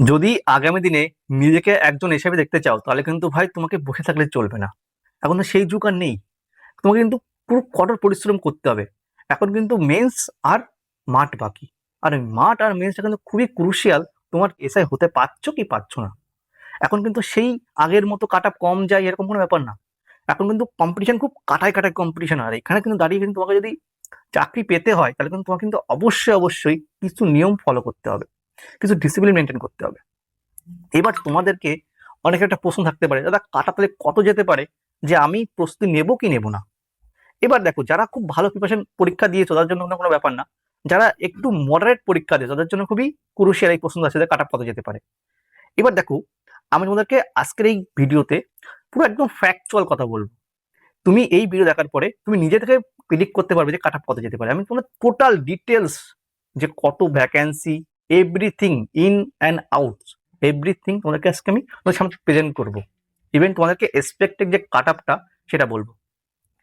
যদি আগামী দিনে নিজেকে একজন হিসেবে দেখতে চাও, তাহলে কিন্তু ভাই তোমাকে বসে থাকলে চলবে না। এখন তো সেই যুগ আর নেই। তোমাকে কিন্তু পুরো কঠোর পরিশ্রম করতে হবে। এখন কিন্তু মেন্স আর মাঠ বাকি। আর মাঠ আর মেন্সটা কিন্তু খুবই ক্রুশিয়াল তোমার এসআই হতে পারছ কি পারছ না? এখন কিন্তু সেই আগের মতো কাট কম যায় এরকম কোনো ব্যাপার না। এখন কিন্তু কম্পিটিশন খুব কাটায় কাটায় কম্পিটিশন আর এখানে কিন্তু দাঁড়িয়ে কিন্তু তোমাকে যদি চাকরি পেতে হয়, তাহলে কিন্তু তোমাকে কিন্তু অবশ্যই অবশ্যই কিছু নিয়ম ফলো করতে হবে। কিছু ডিসিপ্লিন মেনটেন করতে হবে। এবার তোমাদেরকে অনেক একটা প্রশ্ন থাকতে পারে, দাদা, কাটা তাহলে কত যেতে পারে? যে আমি প্রস্তুতি নেব কি নেব না? এবার দেখো, যারা খুব ভালো প্রিপারেশন পরীক্ষা দিয়েছ, তাদের জন্য কোনো ব্যাপার না। যারা একটু মডারেট পরীক্ষা দিয়েছ, তাদের জন্য খুবই ক্রুশিয়াল এই প্রশ্ন আছে যে কাটা কত যেতে পারে। এবার দেখো, আমি তোমাদেরকে আজকের এই ভিডিওতে পুরো একদম ফ্যাকচুয়াল কথা বলব। তুমি এই ভিডিও দেখার পরে তুমি নিজে থেকে প্রিডিক্ট করতে পারবে যে কাটা কত যেতে পারে। আমি তোমাদের টোটাল ডিটেলস যে কত vacancy everything in and out. Everything তোমাদেরকে আজকে আমি তোমাদের সামনে প্রেজেন্ট করব। ইভেন তোমাদেরকে এক্সপেক্টেড যে কাট আপটা সেটা বলব।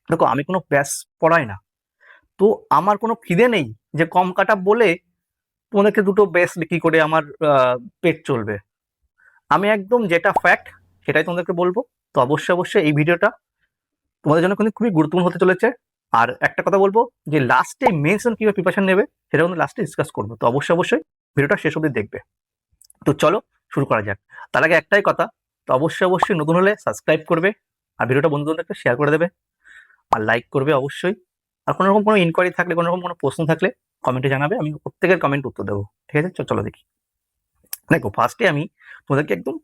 দেখো, আমি কোনো ব্যাস পড়াই না। তো আমার কোনো খিদে নেই যে কম কাট আপ বলে তোমাদেরকে দুটো ব্যাস বিক্রি করে আমার পেট চলবে। আমি একদম যেটা ফ্যাক্ট সেটাই তোমাদেরকে বলব। তো অবশ্যই অবশ্যই এই ভিডিওটা তোমাদের জন্য কিন্তু খুবই গুরুত্বপূর্ণ হতে চলেছে। আর একটা কথা বলব যে লাস্টে মেনশন কীভাবে প্রিপারেশন নেবে সেটা কিন্তু লাস্টে ডিসকাস করব। তো অবশ্যই অবশ্যই ভিডিওটা শেষ অবধি দেখবে। তো চলো শুরু করা যাক। তার আগে একটাই কথা, তো অবশ্যই অবশ্যই নতুন হলে সাবস্ক্রাইব করবে আর ভিডিওটা বন্ধু বান্ধবকে শেয়ার করে দেবে। আর লাইক করবে অবশ্যই। আর কোনো রকম কোনো ইনকোয়ারি থাকলে কোনো রকম কোনো প্রশ্ন থাকলে কমেন্টে জানাবে, আমি প্রত্যেকের কমেন্ট উত্তর দেবো। ঠিক আছে? চলো দেখি। দেখো ফার্স্টে আমি তোমাদেরকে একদম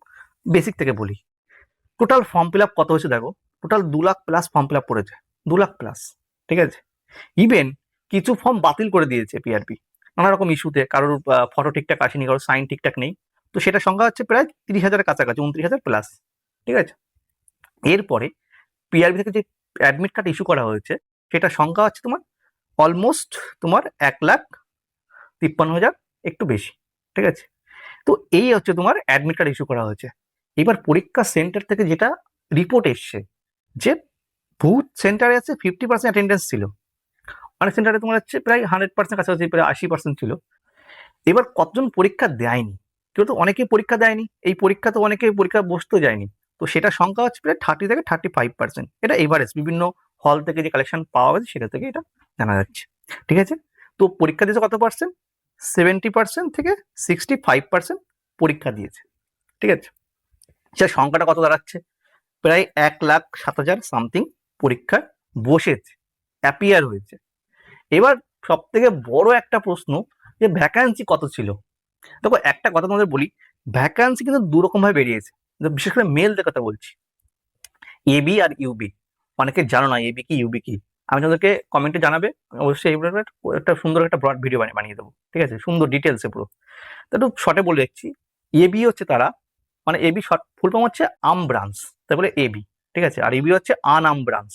বেসিক থেকে বলি। টোটাল ফর্ম ফিল আপ কত হয়েছে দেখো? টোটাল দু lakh plus form fill up করেছে দু লাখ প্লাস ঠিক আছে? ইভেন কিছু ফর্ম বাতিল করে দিয়েছে পিআরপি নানা রকম ইস্যুতে কারোর ফটো ঠিকঠাক আসেনি, কারোর সাইন ঠিকঠাক নেই। তো সেটা সংখ্যা হচ্ছে প্রায় তিরিশ হাজারের কাছাকাছি, উনত্রিশ হাজার প্লাস ঠিক আছে? এরপরে পিআরবি থেকে যে অ্যাডমিট কার্ড ইস্যু করা হয়েছে সেটা সংখ্যা হচ্ছে তোমার অলমোস্ট তোমার এক লাখ তিপ্পান্ন হাজার, একটু বেশি। ঠিক আছে? তো এই হচ্ছে তোমার অ্যাডমিট কার্ড ইস্যু করা হয়েছে। এবার পরীক্ষা সেন্টার থেকে যেটা রিপোর্ট এসছে, যে ভূত সেন্টারে আছে ফিফটি পার্সেন্ট অ্যাটেন্ডেন্স ছিল। অনেক সেন্টারে তোমার হচ্ছে প্রায় হান্ড্রেড পার্সেন্ট কাছাকাছি, প্রায় আশি পার্সেন্ট ছিল। এবার কতজন পরীক্ষা দেয়নি? কেউ তো অনেকেই পরীক্ষা দেয়নি। এই পরীক্ষা তো অনেকে পরীক্ষা বসতেও যায়নি। তো সেটা সংখ্যা হচ্ছে প্রায় থার্টি থেকে থার্টি ফাইভ পার্সেন্ট এটা এভারেজ বিভিন্ন হল থেকে যে কালেকশন পাওয়া গেছে, সেটা থেকে এটা জানা যাচ্ছে। ঠিক আছে? তো পরীক্ষা দিয়েছে কত পার্সেন্ট সেভেন্টি পার্সেন্ট থেকে সিক্সটি ফাইভ পার্সেন্ট পরীক্ষা দিয়েছে। ঠিক আছে? সে সংখ্যাটা কত দাঁড়াচ্ছে? প্রায় এক লাখ সাত হাজার সামথিং পরীক্ষায় বসেছে অ্যাপিয়ার হয়েছে। এবার সব থেকে বড় একটা প্রশ্ন যে ভ্যাকান্সি কত ছিল? দেখো, একটা কথা তোমাদের বলি ভ্যাকান্সি কিন্তু দু রকম ভাবে বেরিয়েছে বিশেষ করে মেলদের কথা বলছি। এবি আর ইউবি অনেকে জানো না এবি কি ইউবি কি? আমি তোমাদেরকে কমেন্টে জানাবে অবশ্যই এই একটা সুন্দর একটা ব্রড ভিডিও বানিয়ে দেবো, ঠিক আছে? সুন্দর ডিটেলসে পুরো। তো একটু শর্টে বলে দেখছি এবি হচ্ছে তারা মানে এবি শর্ট ফুল ফর্ম হচ্ছে আম ব্রাঞ্চ তারপরে এবি ঠিক আছে? আর ইবি হচ্ছে আন ব্রাঞ্চ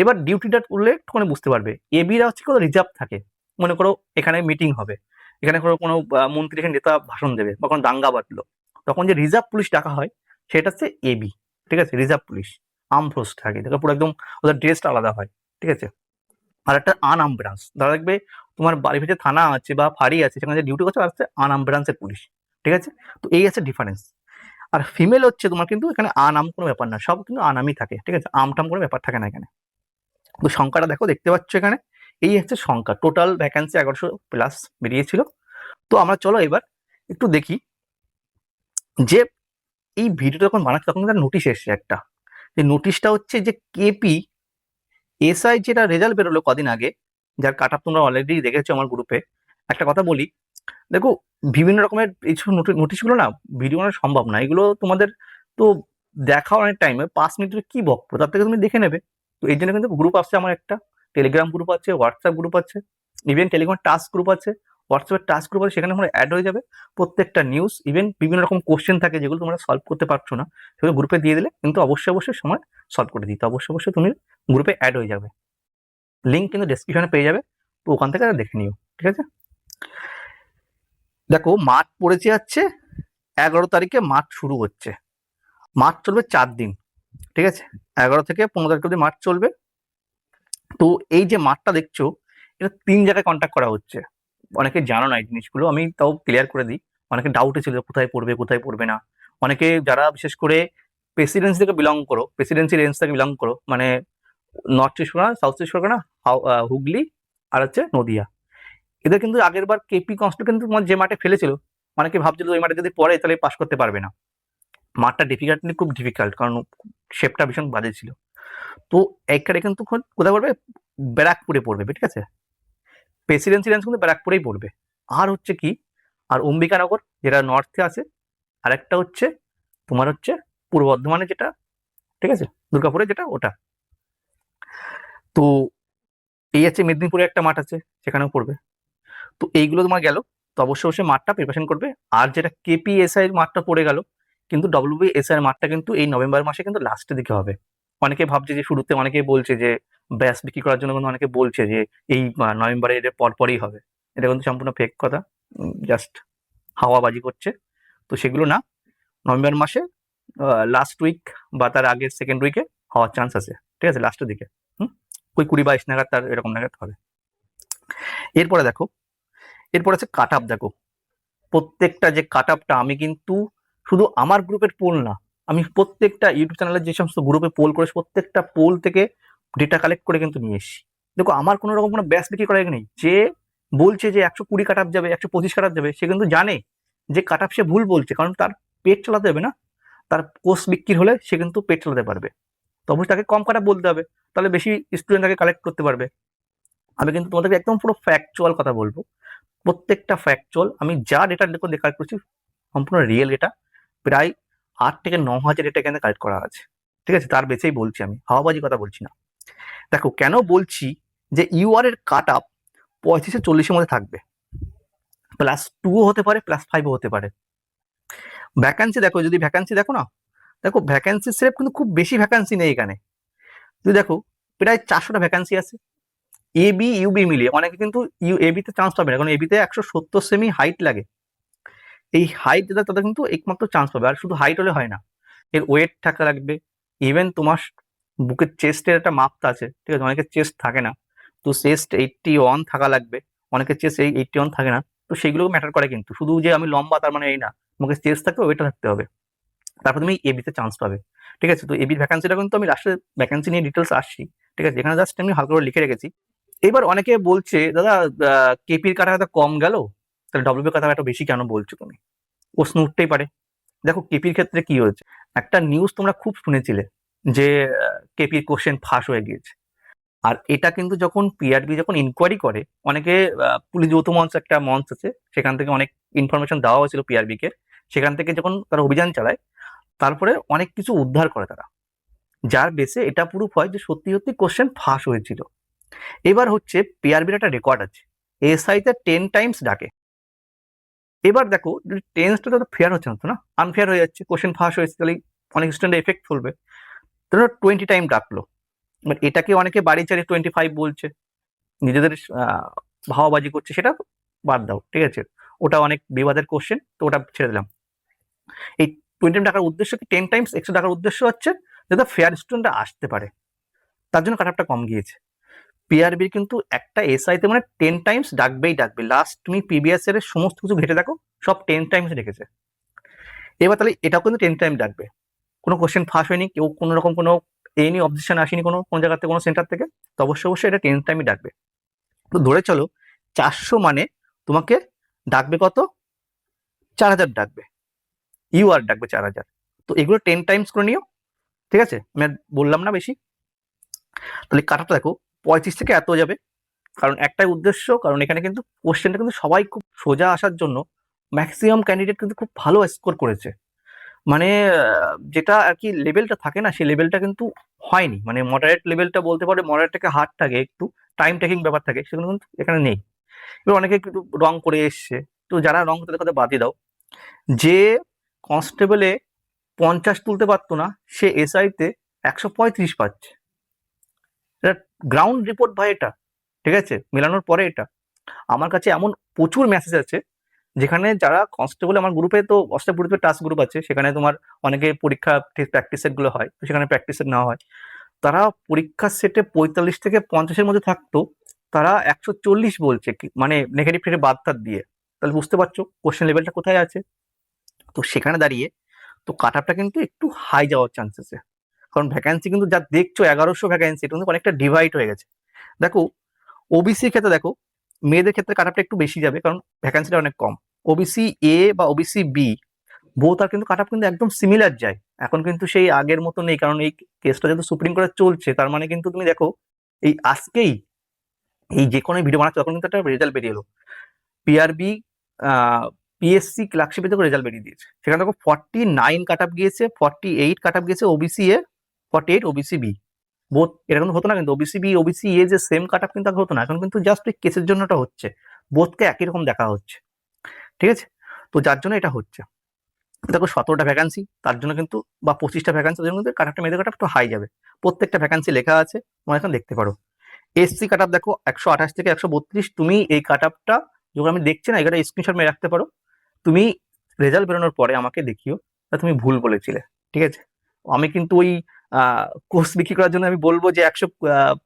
এবার ডিউটিটা করলে একটুখানি বুঝতে পারবে। এবিরা হচ্ছে কোনো রিজার্ভ থাকে। মনে করো এখানে মিটিং হবে। এখানে কোনো কোনো মন্ত্রী এখানে নেতা ভাষণ দেবে বা কোনো দাঙ্গা বাটলো তখন যে রিজার্ভ পুলিশ ডাকা হয়, সেটা হচ্ছে এবি ঠিক আছে? রিজার্ভ পুলিশ আর্ম ফোর্স থাকে। দেখো পুরো একদম ওদের ড্রেসটা আলাদা হয়। ঠিক আছে? আর একটা আনআর্ম ব্রাঞ্চ ধরা দেখবে তোমার বাড়ির ভিতরে থানা আছে বা ফাঁড়ি আছে, সেখানে যে ডিউটি করছে আর হচ্ছে আনআর্ম ব্রাঞ্চের পুলিশ ঠিক আছে? তো এই আছে ডিফারেন্স আর ফিমেল হচ্ছে তোমার কিন্তু এখানে আনাম কোনো ব্যাপার না, সব কিন্তু আনামই থাকে, ঠিক আছে? আমটাম কোনো ব্যাপার থাকে না এখানে। তো সংখ্যাটা দেখো, দেখতে পাচ্ছ এখানে? এই হচ্ছে সংখ্যা টোটাল ভ্যাকান্সি এগারোশো প্লাস বেরিয়েছিল। তো আমরা চলো এবার একটু দেখি যে এই ভিডিওটা যখন বানাচ্ছে, তখন তার নোটিশ এসছে একটা। যে নোটিশটা হচ্ছে যে কেপি এসআই যেটা রেজাল্ট বেরোলো কদিন আগে, যার কাট আপ তোমরা অলরেডি দেখেছ আমার গ্রুপে একটা কথা বলি দেখো, বিভিন্ন রকমের এই নোটিশগুলো না ভিডিও বানানো সম্ভব না। এগুলো তোমাদের তো দেখা অনেক টাইমে পাঁচ মিনিটের কি বক্তব্য তার থেকে তুমি দেখে নেবে। তো এই জন্য কিন্তু গ্রুপ আসছে আমার একটা টেলিগ্রাম গ্রুপ আছে হোয়াটসঅ্যাপ গ্রুপ আছে ইভেন টেলিগ্রাম টাস্ক গ্রুপ আছে। হোয়াটসঅ্যাপের টাস্ক গ্রুপ আছে, সেখানে তোমরা অ্যাড হয়ে যাবে প্রত্যেকটা নিউজ ইভেন বিভিন্ন রকম কোশ্চেন থাকে যেগুলো তোমরা সলভ করতে পারছ না। সেগুলো গ্রুপে দিয়ে দিলে কিন্তু অবশ্যই অবশ্যই সময় সলভ করে দিতে অবশ্যই অবশ্যই তুমি গ্রুপে অ্যাড হয়ে যাবে। লিঙ্ক কিন্তু ডেসক্রিপশনে পেয়ে যাবে। তো ওখান থেকে দেখে নিও, ঠিক আছে? দেখো মাঠ পড়েছে যাচ্ছে, এগারো তারিখে মাঠ শুরু হচ্ছে। মাঠ চলবে চার দিন, ঠিক আছে? এগারো থেকে পনেরো তারিখ অব্দি মাঠ চলবে। তো এই যে মাঠটা দেখছ, এটা তিন জায়গায় কন্ট্যাক্ট করা হচ্ছে। অনেকে জানো না এই জিনিসগুলো, আমি তাও ক্লিয়ার করে দিই। অনেকে ডাউটে ছিল কোথায় পড়বে কোথায় পড়বে না। অনেকে যারা বিশেষ করে প্রেসিডেন্সি থেকে বিলং করো প্রেসিডেন্সি রেঞ্জ থেকে বিলং করো মানে নর্থ চব্বিশ পরগনা সাউথ চব্বিশ পরগনা হুগলি আর হচ্ছে নদিয়া। এদের কিন্তু আগের বার কেপি কনস্ট কিন্তু যে মাঠে ফেলেছিল অনেকে ভাবছিল ওই মাঠে যদি পড়ে তাহলে পাস করতে পারবে না। মাঠটা ডিফিকাল্টলি খুব ডিফিকাল্ট কারণ শেপটা ভীষণ বাজে ছিল। তো এইখানে কিন্তু কোন- কোথায় পড়বে? ব্যারাকপুরে পড়বে, ঠিক আছে? প্রেসিডেন্সি রেঞ্জ কিন্তু ব্যারাকপুরেই পড়বে। আর হচ্ছে কি? আর অম্বিকানগর, যেটা নর্থে আছে, আরেকটা হচ্ছে তোমার হচ্ছে পূর্ব বর্ধমানে যেটা, ঠিক আছে? দুর্গাপুরে যেটা, ওটা। তো এই আছে মেদিনীপুরে একটা মাঠ আছে, সেখানেও পড়বে। তো এইগুলো তোমার গেল। তো অবশ্যই অবশ্যই মাঠটা প্রিপারেশন করবে। আর যেটা কেপিএসআই এর পড়ে গেল, কিন্তু ডব্লিউবিএসআই এর মাঠটা কিন্তু এই নভেম্বর মাসে কিন্তু লাস্টের দিকে হবে। অনেকে ভাবছে যে শুরুতে অনেকেই বলছে যে ব্যাস বিক্রি করার জন্য কিন্তু অনেকে বলছে যে এই নভেম্বরে এটা পরপরই হবে। এটা কিন্তু সম্পূর্ণ ফেক কথা। জাস্ট হাওয়াবাজি করছে। তো সেগুলো না নভেম্বর মাসে লাস্ট উইক বা তার আগের সেকেন্ড উইকে হওয়ার চান্স আছে। ঠিক আছে লাস্টের দিকে। হুম? ওই কুড়ি বাইশ নাগাদ তার এরকম নাগাদ হবে। এরপরে দেখো এরপর আছে কাট আপ দেখো। প্রত্যেকটা যে কাট আপটা আমি কিন্তু শুধু আমার গ্রুপের পোল না, আমি প্রত্যেকটা ইউটিউব চ্যানেলের যে সমস্ত গ্রুপে পোল করেছি, প্রত্যেকটা পোল থেকে ডেটা কালেক্ট করে কিন্তু নিয়ে এসেছি। দেখো, আমার কোনো রকম কোনো ব্যাস বিক্রি করার নেই। যে বলছে যে একশো কুড়ি কাট আপ যাবে, একশো পঁচিশ কাট আপ যাবে, সে কিন্তু জানে যে কাট আপ সে ভুল বলছে, কারণ তার পেট চালাতে হবে না। তার কোর্স বিক্রি হলে সে কিন্তু পেট চালাতে পারবে। তো অবশ্যই তাকে কম কাটা বলতে হবে, তাহলে বেশি স্টুডেন্ট তাকে কালেক্ট করতে পারবে। আমি কিন্তু তোমাদেরকে একদম পুরো ফ্যাকচুয়াল কথা বলব। প্রত্যেকটা ফ্যাকচুয়াল আমি যা ডেটা দেখে কালেক্ট করছি, সম্পূর্ণ রিয়েল এটা প্রায় আট থেকে ন হাজার ডেটা এখানে কালেক্ট করা আছে। ঠিক আছে? তার বেঁচেই বলছি আমি, হাওয়াবাজি কথা বলছি না। দেখো, কেন বলছি যে ইউআর এর কাট আপ পঁয়ত্রিশে চল্লিশের মধ্যে থাকবে। প্লাস টুও হতে পারে প্লাস ফাইভও হতে পারে। ভ্যাকান্সি দেখো, যদি ভ্যাকান্সি দেখো না, দেখো ভ্যাকান্সি সেফ কিন্তু খুব বেশি ভ্যাকান্সি নেই এখানে। তুমি দেখো, প্রায় চারশোটা ভ্যাকান্সি আছে। এ বি ইউবি মিলিয়ে অনেকে কিন্তু ইউ এ এবিতে চান্স পাবে না, কারণ এবিতে একশো সত্তর সেমি হাইট লাগে। এই হাইট যেটা তাদের কিন্তু একমাত্র চান্স পাবে, আর শুধু হাইট হলে হয় না। এর ওয়েট থাকা লাগবে। ইভেন তোমার বুকের চেস্টের একটা মাপটা আছে, ঠিক আছে? অনেকের চেস্ট থাকে না। তো চেস্ট এইটটি ওয়ান থাকা লাগবে। অনেকের চেস্ট এই এইটটি ওয়ান থাকে না। তো সেগুলো ম্যাটার করে কিন্তু। শুধু যে আমি লম্বা তার মানে এই না মুখে চেস্ট থাকবে ওয়েটটা থাকতে হবে। তারপর তুমি এ এবিতে চান্স পাবে। ঠিক আছে? তো এবির ভ্যাকান্সিটা কিন্তু আমি লাস্টে ভ্যাকান্সি নিয়ে ডিটেলস আসছি। ঠিক আছে? এখানে জাস্ট আমি হালকা করে লিখে রেখেছি। এবার অনেকে বলছে, দাদা কেপির কাটা এত কম গেল, তাহলে ডব্লিউবি কাটা এত বেশি কেন বলছো তুমি? প্রশ্ন উঠতেই পারে। দেখো কেপির ক্ষেত্রে কি হয়েছে? একটা নিউজ তোমরা খুব শুনেছিলে যে কেপির কোশ্চেন ফাঁস হয়ে গিয়েছে। আর এটা কিন্তু যখন পিআরবি যখন ইনকোয়ারি করে, অনেকে পুলিশ যৌথ মঞ্চ একটা মঞ্চ আছে, সেখান থেকে অনেক ইনফরমেশন দেওয়া হয়েছিল পিআরবি কে। সেখান থেকে যখন তারা অভিযান চালায়, তারপরে অনেক কিছু উদ্ধার করে তারা। যার বেসে এটা প্রুফ হয় যে সত্যি সত্যি কোশ্চেন ফাঁস হয়েছিল। এবার হচ্ছে পিআরবির একটা রেকর্ড আছে। এসআইতে টেন টাইমস ডাকে। এবার দেখো টেন্সটা তো ফেয়ার হচ্ছে না তো না? আনফেয়ার হয়ে যাচ্ছে কোশ্চেন ফাঁস হয়েছে তাহলে অনেক স্টুডেন্ট এফেক্ট ফেলবে। ধরো টোয়েন্টি টাইম ডাকলো। বাট এটাকে অনেকে বাড়ি চারে টোয়েন্টি ফাইভ বলছে। নিজেদের আহ, ভাওবাজি করছে সেটা বাদ দাও ঠিক আছে? ওটা অনেক বিবাদের কোশ্চেন তো ওটা ছেড়ে দিলাম। এই টোয়েন্টি টাইম ডাকার উদ্দেশ্য কি? টেন টাইমস এক্সট্রা ডাকার উদ্দেশ্য হচ্ছে যাতে ফেয়ার স্টুডেন্টরা আসতে পারে। তার জন্য কাট কম গিয়েছে। পিআরবির কিন্তু একটা এসআইতে মানে টেন টাইমস ডাকবেই ডাকবে। লাস্ট তুমি পিবিএস এর সমস্ত কিছু ঘেটে দেখো, সব টেন টাইমস ডেকেছে এবার তাহলে এটাও কিন্তু টেন টাইম ডাকবে। কোনো কোশ্চেন ফাঁস হয়নি, কেউ কোনো রকম কোনো এই নিয়ে অবজেকশন আসেনি কোনো কোনো জায়গা থেকে, কোনো সেন্টার থেকে, তো অবশ্যই অবশ্যই এটা টেন টাইমই ডাকবে। তো ধরে চলো, চারশো মানে তোমাকে ডাকবে কত? চার হাজার ডাকবে। ইউ আর ডাকবে চার হাজার। তো এগুলো টেন টাইমস করে নিও, ঠিক আছে? আমি বললাম না বেশি। তাহলে কাটাটা দেখো পঁয়ত্রিশ থেকে এত যাবে। কারণ একটাই উদ্দেশ্য, কারণ এখানে কিন্তু কোশ্চেনটা কিন্তু সবাই খুব সোজা আসার জন্য ম্যাক্সিমাম ক্যান্ডিডেট কিন্তু খুব ভালো স্কোর করেছে। মানে যেটা আর কি লেভেলটা থাকে না, সেই লেভেলটা কিন্তু হয়নি। মানে মডারেট লেভেলটা বলতে পারে মডারেট থেকে হার্ড থাকে, একটু টাইম টেকিং ব্যাপার থাকে, সেগুলো কিন্তু এখানে নেই। এবার অনেকে একটু রং করে এসছে। তো যারা রং তাদের কথা বাদই দাও। যে কনস্টেবলে পঞ্চাশ তুলতে পারতো না, সে এসআইতে একশো পঁয়ত্রিশ পাচ্ছে। গ্রাউন্ড রিপোর্ট ভাই এটা, ঠিক আছে? মেলানোর পরে এটা। আমার কাছে এমন প্রচুর মেসেজ আছে, যেখানে যারা কনস্টেবল আমার গ্রুপে তো অষ্টা গ্রুপে টাস্ক গ্রুপ আছে, সেখানে তোমার অনেকে পরীক্ষা প্র্যাকটিস সেটগুলো হয় তো সেখানে প্র্যাকটিস সেট নেওয়া হয়। তারা পরীক্ষার সেটে পঁয়তাল্লিশ থেকে পঞ্চাশের মধ্যে থাকতো, তারা একশো চল্লিশ বলছে মানে নেগেটিভ থেকে বাদ দিয়ে। তাহলে বুঝতে পারছ কোশ্চেন লেভেলটা কোথায় আছে? তো সেখানে দাঁড়িয়ে, তো কাট আপটা কিন্তু একটু হাই যাওয়ার চান্স আছে কারণ ভ্যাকান্সি কিন্তু যা দেখছ, এগারোশো ভ্যাকান্সি এটা কিন্তু অনেকটা ডিভাইড হয়ে গেছে। দেখো ওবিসির ক্ষেত্রে দেখো, মেয়েদের ক্ষেত্রে কাট আপটা একটু বেশি যাবে, কারণ ভ্যাকান্সিটা অনেক কম। ওবিসি এ বা ওবিসি বি বোথ আর কিন্তু কাট আপ কিন্তু একদম সিমিলার যায়। এখন কিন্তু সেই আগের মতো নেই, কারণ এই কেসটা যেহেতু সুপ্রিম কোর্টে চলছে, তার মানে কিন্তু তুমি দেখো, এই আজকেই, এই যে কোনো ভিডিও বানাচ্ছে, তখন কিন্তু একটা রেজাল্ট বেরিয়ে এলো। পিআরবি পিএসসি ক্লার্কশিপে দেখো রেজাল্ট বেরিয়ে দিয়েছে। সেখানে দেখো ফর্টি নাইন কাট আপ গিয়েছে ফর্টি এইট কাট আপ গিয়েছে OBC A forty eight OBC B both এটা কিন্তু হতো না কিন্তু ওবিসি বি ওবিসি এ যে সেম কাট আপ কিন্তু আগে হতো না। এখন কিন্তু জাস্ট ওই কেসের জন্য এটা হচ্ছে বোথকে একই রকম দেখা হচ্ছে। ঠিক আছে? তো যার জন্য এটা হচ্ছে। দেখো সতেরোটা ভ্যাকান্সি তার জন্য কিন্তু বা পঁচিশটা ভ্যাকান্সি তার জন্য কিন্তু কাট আপটা মেয়েদের কাট একটু হাই যাবে। প্রত্যেকটা ভ্যাকান্সি লেখা আছে, তোমরা এখন দেখতে পারো। এসসি কাট আপ দেখো একশো আঠাশ থেকে একশো বত্রিশ, তুমি এই কাট আপটা যখন আমি দেখছি না এটা স্ক্রিনশট মেরে রাখতে পারো। তুমি রেজাল্ট বেরোনোর পরে আমাকে দেখিও, তা তুমি ভুল বলেছিলে। ঠিক আছে? আমি কিন্তু ওই কোর্স বিক্রি করার জন্য আমি বলব যে একশো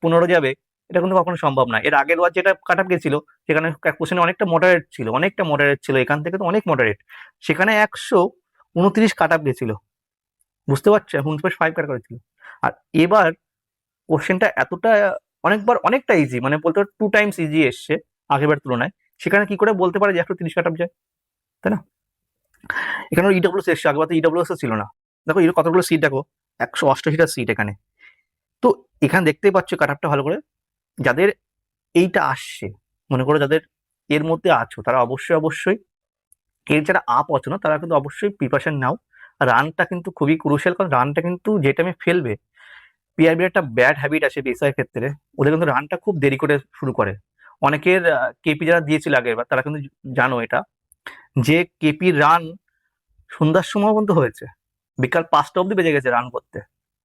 পনেরো যাবে, এটা কিন্তু কখনো সম্ভব না। এর আগের বার যেটা কাট আপ গেছিল, সেখানে কোশ্চেনে অনেকটা মডারেট ছিল, অনেকটা মডারেট ছিল, এখান থেকে তো অনেক মডারেট সেখানে একশো উনত্রিশ কাট আপ গেছিল। বুঝতে পারছ? উনত্রিশ ফাইভ কাট করেছিল। আর এবার কোশ্চেনটা এতটা, অনেকবার অনেকটা ইজি মানে বলতে টু টাইমস ইজি এসছে আগেরবার তুলনায়। সেখানে কি করে বলতে পারে যে একশো তিরিশ কাট আপ যায়? তাই না? এখানে ইডব্লিউএস এসছে আগেবার তো ইডব্লিউএস ছিল না। দেখো কতগুলো সিট দেখো। একশো অষ্টাশিটা সিট এখানে। তো এখানে দেখতেই পাচ্ছ কাট আপটা ভালো করে। যাদের এইটা আসছে, মনে করো যাদের এর মধ্যে আছো, তারা অবশ্যই অবশ্যই, এর যারা আপ আছো না, তারা কিন্তু অবশ্যই প্রিপারেশন নাও। রানটা কিন্তু খুবই ক্রুশিয়াল কারণ রানটা কিন্তু যে টাইমে ফেলবে পিআরবির একটা ব্যাড হ্যাবিট আছে বিএসআই ক্ষেত্রে, ওদের কিন্তু রানটা খুব দেরি করে শুরু করে। অনেকের কেপি যারা দিয়েছিল আগের তারা কিন্তু জানো এটা, যে কেপির রান সন্ধ্যার সময় পর্যন্ত হয়েছে। বিকাল পাঁচটা অবধি বেজে গেছে রান করতে।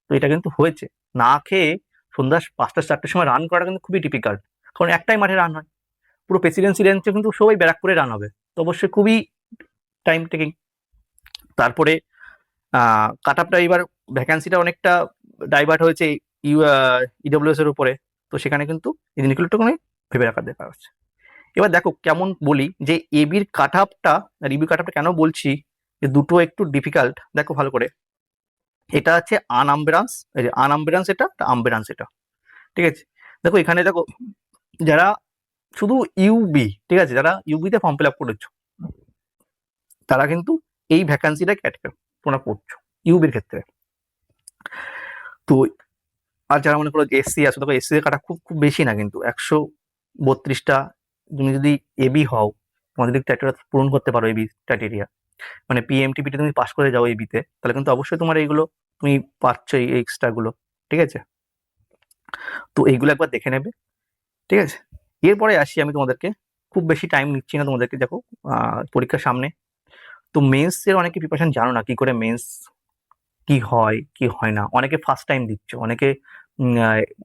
তো এটা কিন্তু হয়েছে। না খেয়ে সন্ধ্যা পাঁচটা, চারটের সময় রান করাটা কিন্তু খুবই ডিফিকাল্ট কারণ একটাই মাঠে রান হয়। পুরো প্রেসিডেন্সি রেঞ্জে কিন্তু সবাই ব্যারাক করে রান হবে। তো অবশ্যই খুবই টাইম টেকিং তারপরে কাট আপটা এবার ভ্যাকান্সিটা অনেকটা ডাইভার্ট হয়েছে ইউ ইডব্লিউএস এর উপরে। তো সেখানে কিন্তু এই জিনিসগুলো একটু ভেবে রাখার দরকার আছে এবার দেখো, কেমন বলি যে এবির কাট আপটা রিভিউ কাট আপটা কেন বলছি? দুটো একটু ডিফিকাল্ট দেখো ভালো করে। এটা আছে আনআম্বেরান্স এই যে আনআম্বেরান্স এটা আম্বেরান্স এটা। ঠিক আছে? দেখো এখানে দেখো, যারা শুধু ইউবি ঠিক আছে? যারা ইউবিতে ফর্ম ফিল আপ করেছ, তারা কিন্তু এই ভ্যাকান্সিটা ক্যাটাগরি তোমরা করছ ইউবির ক্ষেত্রে। তো, আর যারা মনে করো এসসি আছে, দেখো এসসি কাটা খুব খুব বেশি না কিন্তু, একশো বত্রিশটা, তুমি যদি এবি হও, তোমাদের ক্রাইটেরিয়া পূরণ করতে পারো এবি ক্রাইটেরিয়া মানে পিএমটিপিতে তুমি পাস করে যাও এবিতে তাহলে কিন্তু অবশ্যই তোমার এইগুলো তুমি পাচ্ছ এই এক্সট্রাগুলো ঠিক আছে? তো এইগুলো একবার দেখে নেবে, ঠিক আছে? এরপরে আসি আমি তোমাদেরকে, খুব বেশি টাইম নিচ্ছি না তোমাদেরকে, দেখো পরীক্ষার সামনে। তো মেন্সের অনেকে প্রিপারেশন জানো না, কি করে মেন্স কি হয় কি হয় না? অনেকে ফার্স্ট টাইম দিচ্ছ, অনেকে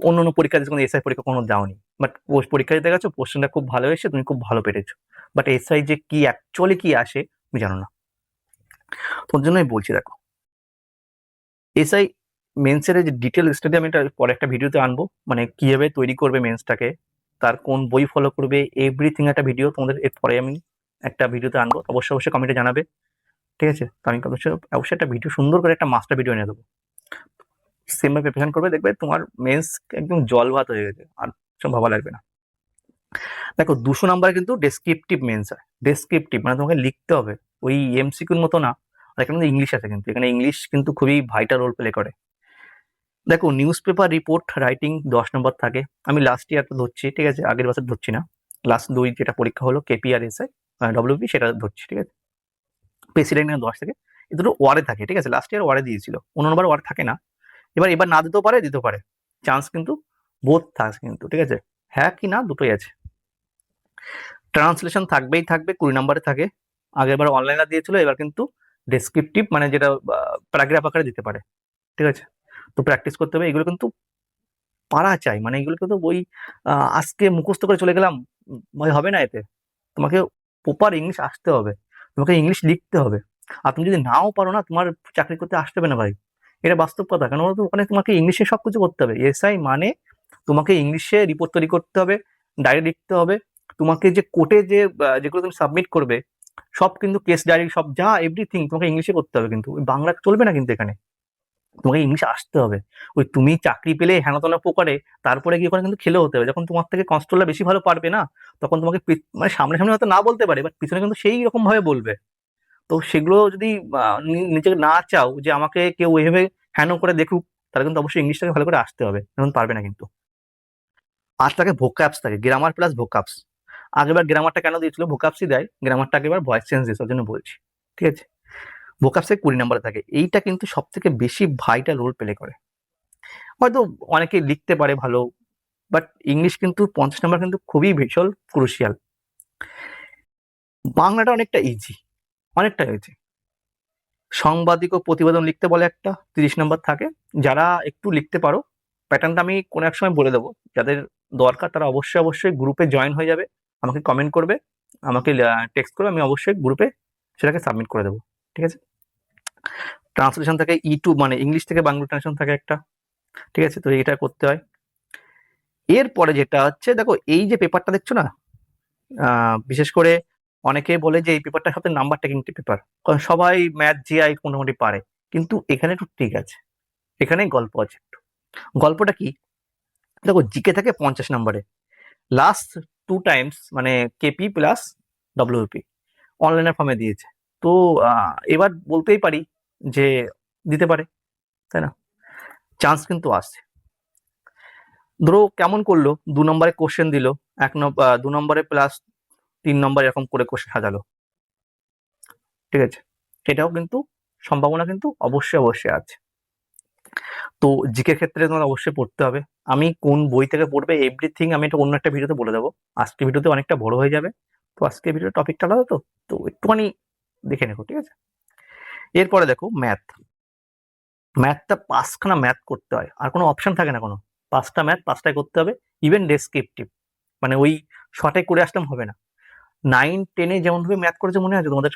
অন্য অন্য পরীক্ষা দিচ্ছে কোনো এসআই পরীক্ষা কোনো দাওনি। বাট পরীক্ষা দিতে গেছো কোশ্চেনটা খুব ভালো এসে তুমি খুব ভালো পেরেছ। বাট এসআই যে কি অ্যাকচুয়ালি কি আসে, তুমি জানো না। তোর জন্যই বলছি, দেখো। এসআই মেন্সের যে ডিটেল স্টাডি আমি এটা পরে একটা ভিডিওতে আনব। মানে কীভাবে তৈরি করবে মেন্সটাকে তার কোন বই ফলো করবে এভরিথিং একটা ভিডিও তোমাদের এরপরে আমি একটা ভিডিওতে আনব। অবশ্যই অবশ্যই কমেন্টে জানাবে। ঠিক আছে? তো আমি অবশ্যই অবশ্যই একটা ভিডিও সুন্দর করে একটা মাস্টার ভিডিও এনে দেবো। সেমভাবে প্রিপারেশন করবে, দেখবে তোমার মেন্স একদম জল ভাত হয়ে গেছে, আর সব ভাবা লাগবে না। দেখো, দুশো নাম্বার কিন্তু ডেসক্রিপটিভ মেন্স হয়। ডেসক্রিপটিভ মানে তোমাকে লিখতে হবে। ওই এমসিকিউর মতো না এখানে ইংলিশ আছে কিন্তু, এখানে ইংলিশ কিন্তু খুবই ভাইটাল রোল প্লে করে। দেখো নিউজ পেপার রিপোর্ট রাইটিং দশ নম্বর থাকে। আমি লাস্ট ইয়ারটা ধরছি, ঠিক আছে? আগের বছর ধরছি না। লাস্ট দুই যেটা পরীক্ষা হলো কেপিআর এসআই ডব্লিউপি সেটা ধরছি, ঠিক আছে? প্রেসিডেন্ট দশ থেকে। এ দুটো ওয়ারে থাকে, ঠিক আছে? লাস্ট ইয়ার ওয়ারে দিয়েছিল। অন্য নম্বর ওয়ার থাকে না। এবার এবার না দিতেও পারে দিতেও পারে। চান্স কিন্তু বোধ থাকে কিন্তু, ঠিক আছে? হ্যাঁ কি না, দুটোই আছে। ট্রান্সলেশন থাকবেই থাকবে, কুড়ি নম্বরে থাকে। আগের বার অনলাইনে দিয়েছিল, এবার কিন্তু ডেসক্রিপটিভ মানে যেটা প্যারাগ্রাফ আকারে দিতে পারে। ঠিক আছে? তো প্র্যাকটিস করতে হবে। এগুলো কিন্তু পারা চাই। মানে এগুলো কিন্তু ওই আজকে মুখস্থ করে চলে গেলাম হবে না এতে। তোমাকে প্রপার ইংলিশ আসতে হবে। তোমাকে ইংলিশ লিখতে হবে। আর তুমি যদি নাও পারো না, তোমার চাকরি করতে আসতে হবে না ভাই। এটা বাস্তব কথা। কেন বলতো, ওখানে তোমাকে ইংলিশে সব কিছু করতে হবে। এসআই মানে তোমাকে ইংলিশে রিপোর্ট তৈরি করতে হবে ডায়েরি লিখতে হবে। তোমাকে যে কোর্টে যে যেগুলো তুমি সাবমিট করবে সব কিন্তু কেস ডায়েরি সব যা এভরিথিং তোমাকে ইংলিশে করতে হবে কিন্তু। ওই বাংলা চলবে না কিন্তু এখানে। তোমাকে ইংলিশে আসতে হবে। ওই তুমি চাকরি পেলে হেনাতনা পোকারে, তারপরে গিয়ে ওখানে কিন্তু খেলে হতে হবে। যখন তোমার থেকে কনস্ট্রোলটা বেশি ভালো পারবে না, তখন তোমাকে মানে সামনে সামনে হয়তো না বলতে পারে বাট পিছনে কিন্তু সেই রকম ভাবে বলবে। তো সেগুলো যদি নিজেকে না চাও যে আমাকে কেউ ওইভাবে হ্যানো করে দেখুক, তাহলে কিন্তু অবশ্যই ইংলিশটাকে ভালো করে আসতে হবে। এখন পারবে না কিন্তু। আর থাকে ভোকাপস থাকে গ্রামার প্লাস ভোকাপস আগেবার গ্রামারটা কেন দিয়েছিল? ভোকাপসই দেয় গ্রামারটা আগেবার ভয়েস চেঞ্জ দিয়েছে জন্য বলছি। ঠিক আছে? ভোকাপসে কুড়ি নাম্বারে থাকে। এইটা কিন্তু সব থেকে বেশি ভাইটাল রোল প্লে করে। হয়তো অনেকে লিখতে পারে ভালো বাট ইংলিশ কিন্তু পঞ্চাশ নাম্বার কিন্তু খুবই ভীষণ ক্রুশিয়াল বাংলাটা অনেকটা ইজি অনেকটা ইজি সাংবাদিক ও প্রতিবেদন লিখতে বলে একটা, তিরিশ নাম্বার থাকে। যারা একটু লিখতে পারো প্যাটার্নটা আমি কোনো এক সময় বলে দেবো। যাদের দরকার তারা অবশ্যই অবশ্যই গ্রুপে জয়েন হয়ে যাবে। আমাকে কমেন্ট করবে, আমাকে টেক্সট করবে, আমি অবশ্যই গ্রুপে সেটাকে সাবমিট করে দেবো, ঠিক আছে? ট্রান্সলেশন থাকে ই টু মানে ইংলিশ থেকে বাংলা ট্রান্সলেশন থাকে একটা, ঠিক আছে? তো এটা করতে হয়। এরপরে যেটা হচ্ছে, দেখো, এই যে পেপারটা দেখছ না? বিশেষ করে অনেকে বলে যে এই পেপারটার সাথে নাম্বার টেকিং পেপার কারণ সবাই ম্যাথ জিআই মোটামুটি পারে। কিন্তু এখানে একটু ঠিক আছে এখানে গল্প আছে একটু। গল্পটা কি? দেখো জিকে থাকে পঞ্চাশ নম্বরে লাস্ট টু টাইমস মানে কেপি প্লাস ডব্লিউপি অনলাইনের ফর্মে দিয়েছে। তো এবার বলতেই পারি যে দিতে পারে, তাই না? চান্স কিন্তু আসছে ধরো, কেমন করল? দু নম্বরে কোশ্চেন দিল, এক দু নম্বরে প্লাস তিন নম্বর এরকম করে কোশ্চেন সাজালো। ঠিক আছে? এটাও কিন্তু, সম্ভাবনা কিন্তু অবশ্যই অবশ্যই আছে। তো জিকের ক্ষেত্রে তোমার অবশ্যই পড়তে হবে। আমি কোন বই থেকে পড়বে এভরিথিং আমি এটা অন্য একটা ভিডিওতে বলে দেবো। আজকে ভিডিওতে অনেকটা বড় হয়ে যাবে। তো আজকে ভিডিও টপিকটা আলাদা তো। তো একটুখানি দেখে নেব ঠিক আছে? এরপরে দেখো ম্যাথ ম্যাথটা পাঁচখানা ম্যাথ করতে হয়। আর কোনো অপশন থাকে না কোনো। পাঁচটা ম্যাথ পাঁচটায় করতে হবে। ইভেন ডেসক্রিপটিভ মানে ওই শর্টে করে আসলাম হবে না। নাইন টেনে যেমনভাবে ম্যাথ করেছে মনে আছে তোমাদের?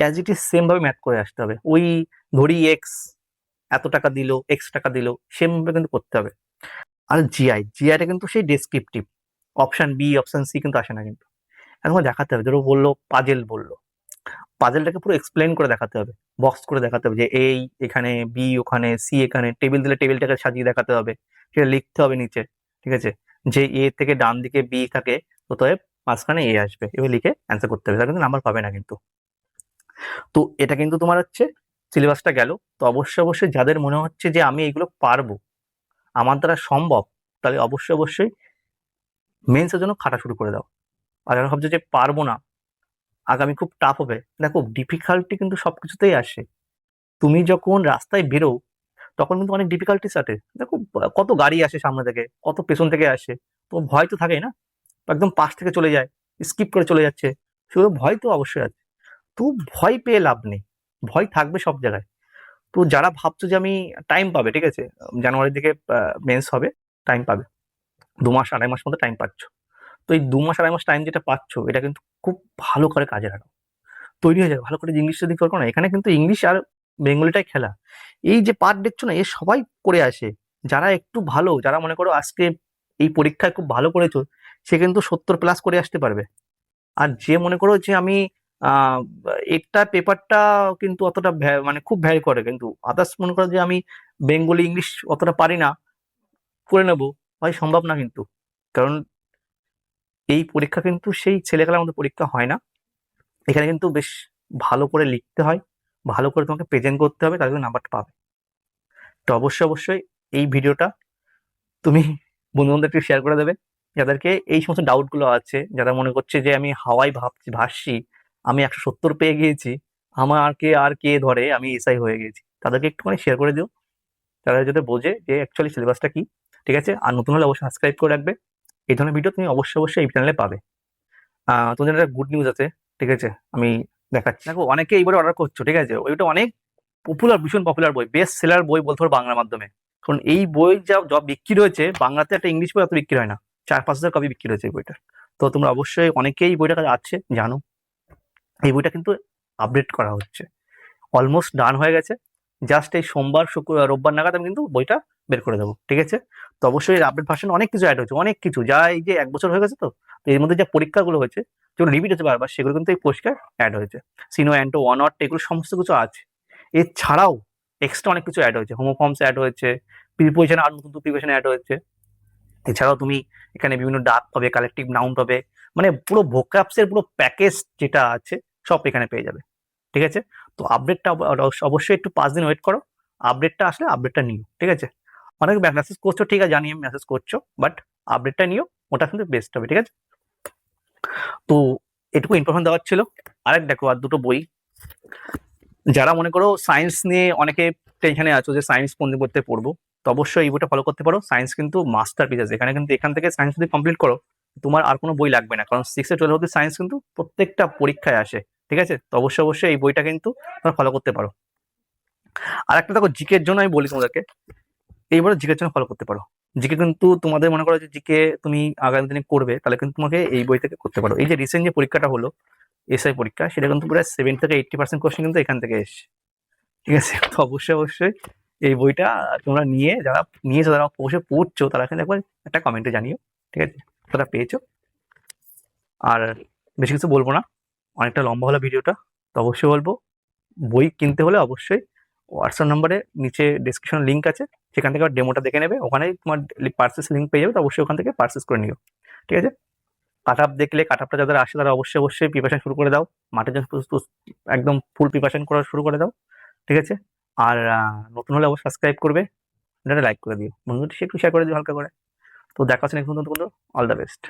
অ্যাজ ইট ইজ সেমভাবে ম্যাথ করে আসতে হবে। ওই ধরি এক্স এত টাকা দিল এক্স টাকা দিল সেম ভাবে কিন্তু করতে হবে। আর জিআই জিআইটা কিন্তু সেই descriptive option B option C কিন্তু আসে না কিন্তু। এখন দেখাতে হবে, ধরো বলল পাজেল বলল। পাজেলটাকে পুরো এক্সপ্লেন করে দেখাতে হবে। বক্স করে দেখাতে হবে যে এই, এখানে বি ওখানে সি এখানে টেবিল দিলে টেবিলটাকে সাজিয়ে দেখাতে হবে। সেটা লিখতে হবে নিচে, ঠিক আছে? যে এ থেকে ডান দিকে বি থাকে অতএব মাঝখানে এ আসবে। এবার লিখে অ্যান্সার করতে হবে। তাহলে কিন্তু নাম্বার পাবে না কিন্তু। তো এটা কিন্তু তোমার হচ্ছে সিলেবাসটা গেল। তো অবশ্যই অবশ্যই যাদের মনে হচ্ছে যে আমি এগুলো পারব, আমার দ্বারা সম্ভব, তাহলে অবশ্যই অবশ্যই মেন্সের জন্য খাটা শুরু করে দাও। আর যারা ভাবছে যে পারব না, আগামী খুব টাফ হবে, দেখো ডিফিকাল্টি কিন্তু সব কিছুতেই আসে। তুমি যখন রাস্তায় বেরো, তখন কিন্তু অনেক ডিফিকাল্টিস আসে দেখো কত গাড়ি আসে সামনে থেকে, কত পেছন থেকে আসে, তো ভয় তো থাকেই না। একদম পাশ থেকে চলে যায় স্কিপ করে চলে যাচ্ছে সেগুলো ভয় তো অবশ্যই আছে। তো ভয় পেয়ে লাভ নেই। ভয় থাকবে সব জায়গায়। তো যারা ভাবছ যে আমি টাইম পাবে, ঠিক আছে? জানুয়ারির দিকে মেন্স হবে টাইম পাবে। দু মাস, আড়াই মাস মতো টাইম পাচ্ছ। তো এই দু মাস, আড়াই মাস টাইম যেটা পাচ্ছ, এটা কিন্তু খুব ভালো করে কাজে লাগাও। তৈরি হয়ে যাবে, ভালো করে ইংলিশটা দিক করো না, এখানে কিন্তু ইংলিশ আর বেঙ্গলিটাই খেলা। এই যে পার্ট দেখছ না, এ সবাই করে আসে। যারা একটু ভালো, যারা মনে করো আজকে এই পরীক্ষায় খুব ভালো করেছ, সে কিন্তু সত্তর প্লাস করে আসতে পারবে। আর যে মনে করো যে আমি একটা পেপারটা কিন্তু অতটা মানে খুব ভ্যারি করে। কিন্তু আদার্স মনে করো যে আমি বেঙ্গলি, ইংলিশ অতটা পারি না, করে নেব। ভাই, সম্ভব না কিন্তু। কারণ এই পরীক্ষা কিন্তু সেই ছেলেখেলার মধ্যে পরীক্ষা হয় না। এখানে কিন্তু বেশ ভালো করে লিখতে হয়, ভালো করে তোমাকে প্রেজেন্ট করতে হবে, তাহলে নাম্বারটা পাবে। তো অবশ্যই অবশ্যই এই ভিডিওটা তুমি বন্ধু বান্ধবকে শেয়ার করে দেবে। যাদেরকে এই সমস্ত ডাউটগুলো আছে, যারা মনে করছে যে আমি হাওয়াই ভাবছি, ভাসছি আমি একশো সত্তর পেয়ে গিয়েছি। আমার আর কে আর কে ধরে? আমি এসআই হয়ে গেছি তাদেরকে একটুখানি শেয়ার করে দিও। তারা যাতে বোঝে যে অ্যাকচুয়ালি সিলেবাসটা কি। ঠিক আছে? আর নতুন হলে অবশ্যই সাবস্ক্রাইব করে রাখবে। এই ধরনের ভিডিও তুমি অবশ্যই অবশ্যই এই চ্যানেলে পাবে। তোমাদের একটা গুড নিউজ আছে। ঠিক আছে? আমি দেখাচ্ছি। দেখো, অনেকে এইবারে অর্ডার করছ। ঠিক আছে? ওইটা অনেক পপুলার ভীষণ পপুলার বই। বেস্ট সেলার বই বলতে পারো বাংলা মাধ্যমে। কারণ এই বই যা যা বিক্রি হয়েছে বাংলাতে একটা ইংলিশ বই এত বিক্রি হয় না। চার পাঁচ হাজার কপি বিক্রি হয়েছে এই বইটা তো তোমরা অবশ্যই অনেকেই বইটা আছে, জানো। এই বইটা কিন্তু আপডেট করা হচ্ছে। অলমোস্ট ডান হয়ে গেছে। জাস্ট এই সোমবার শুক্র রোববার নাগাদ আমি কিন্তু বইটা বের করে দেবো, ঠিক আছে? তো অবশ্যই আপডেট ভার্সন অনেক কিছু অ্যাড হয়েছে, অনেক কিছু। যা এই যে এক বছর হয়ে গেছে তো তো এর মধ্যে যা পরীক্ষাগুলো হয়েছে, যেগুলো রিপিট হচ্ছে বারবার, সেগুলো কিন্তু এই পরিষ্কার অ্যাড হয়েছে। সিনো অ্যান্টো ওয়ান অট এগুলো সমস্ত কিছু আছে। এছাড়াও এক্সট্রা অনেক কিছু অ্যাড হয়েছে। হোমোফর্মস অ্যাড হয়েছে প্রিপোজিশন আর নতুন প্রিপোজিশন অ্যাড হয়েছে। এছাড়াও তুমি এখানে বিভিন্ন ডাক পাবে কালেকটিভ নাউন পাবে মানে পুরো ভোকাপসের পুরো প্যাকেজ যেটা আছে, সব এখানে পেয়ে যাবে। ঠিক আছে? তো আপডেটটা অবশ্যই একটু পাঁচ দিন ওয়েট করো। আপডেটটা আসলে আপডেটটা নিও। ঠিক আছে? অনেক মেসেজ করছ, ঠিক আছে, জানি আমি মেসেজ করছ বাট আপডেটটা নিও, ওটা কিন্তু বেস্ট হবে, ঠিক আছে? তো এটুকু ইনফরমেশন দেওয়ার ছিল। আরেক দেখো, আর দুটো বই। যারা মনে করো সায়েন্স নিয়ে অনেকে টেনশনে আছো যে সায়েন্স কোন পড়তে পড়ব, তো অবশ্যই এই বইটা ফলো করতে পারো। সায়েন্স কিন্তু মাস্টার পিস আছে এখানে কিন্তু, এখান থেকে সায়েন্স যদি কমপ্লিট করো তোমার আর কোনো বই লাগবে না। কারণ সিক্সে টুয়েলভ অব্দি সায়েন্স কিন্তু প্রত্যেকটা পরীক্ষায় আসে, ঠিক আছে? তো অবশ্যই অবশ্যই এই বইটা কিন্তু তোমরা ফলো করতে পারো। আর একটা দেখো জিকের জন্য আমি বলি তোমাদেরকে এইবারে জিকের জন্য ফলো করতে পারো। জিকে কিন্তু তোমাদের মনে করো যে জিকে তুমি আগামী দিনে করবে, তাহলে কিন্তু তোমাকে এই বই থেকে করতে পারো। এই যে রিসেন্ট যে পরীক্ষাটা হলো এসআই পরীক্ষা, সেটা কিন্তু প্রায় সেভেন থেকে এইটটি পার্সেন্ট কোশ্চেন কিন্তু এখান থেকে এসছে। ঠিক আছে? তো অবশ্যই অবশ্যই এই বইটা তোমরা নিয়ে, যারা নিয়েছো, যারা অবশ্যই পড়ছো, তারা কিন্তু একবার একটা কমেন্টে জানিও, ঠিক আছে? তারা পেয়েছ। আর বেশি কিছু বলব না। অনেকটা লম্বা হলো ভিডিওটা, তো অবশ্যই বলব। বই কিনতে হলে অবশ্যই হোয়াটসঅ্যাপ নাম্বারে নিচে ডিসক্রিপশন লিঙ্ক আছে, সেখান থেকে আবার ডেমোটা দেখে নেবে। ওখানেই তোমার পার্সেস লিঙ্ক পেয়ে যাবে, তো অবশ্যই ওখান থেকে পার্সেস করে নিও। ঠিক আছে? কাট আপ দেখলে কাট আপটা যাদের আসে তারা অবশ্যই অবশ্যই প্রিপারেশন শুরু করে দাও। মাঠের জন্য একদম ফুল প্রিপারেশন করা শুরু করে দাও। ঠিক আছে? আর নতুন হলে অবশ্যই সাবস্ক্রাইব করবে। এটা লাইক করে দিও। বন্ধুদের একটু শেয়ার করে দিও হালকা করে। তো দেখা হচ্ছে নেক্সট পর্যন্ত অল দ্য বেস্ট